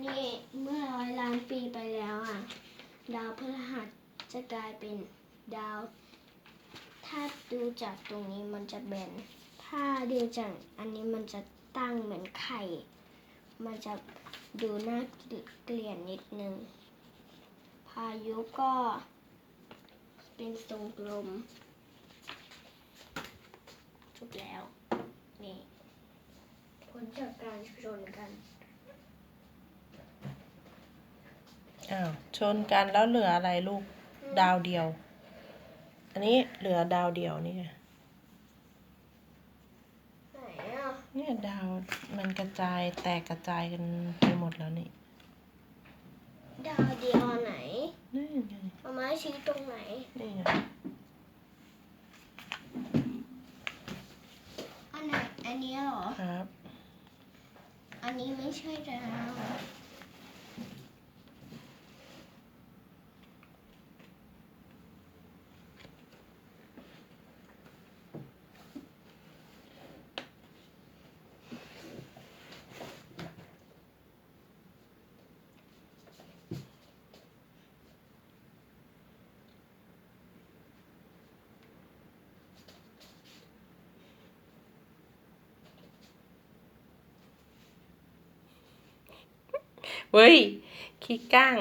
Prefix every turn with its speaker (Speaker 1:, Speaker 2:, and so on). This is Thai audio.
Speaker 1: นี่เมื่อร้อยล้านปีไปแล้วอะ ดาวพฤหัสจะกลายเป็นดาว ถ้าดูจากตรงนี้มันจะแบน ถ้าดูจากอันนี้มันจะตั้งเหมือนไข่ มันจะดูน่าเกลียดนิดนึง พายุก็เป็นทรงกลมจบแล้ว นี่ผลจากการชนกัน
Speaker 2: อ้าวชนกันแล้วเหลืออะไรลูกดาวเดียว อันนี้เหลือดาวเดียวนี่ไง
Speaker 1: ไหนอะ
Speaker 2: เนี่ยดาวมันกระจายแตกกระจายกันไปหมดแล้วนี่
Speaker 1: ดาวเดียวไหน
Speaker 2: นี่ไง
Speaker 1: เอาไม้ชี้ตรงไหน
Speaker 2: นี่ไง
Speaker 1: อันไหนอันนี้เหรอ
Speaker 2: ครับ
Speaker 1: อันนี้ไม่ใช่ดาว
Speaker 2: เว้ยขี้ก้าง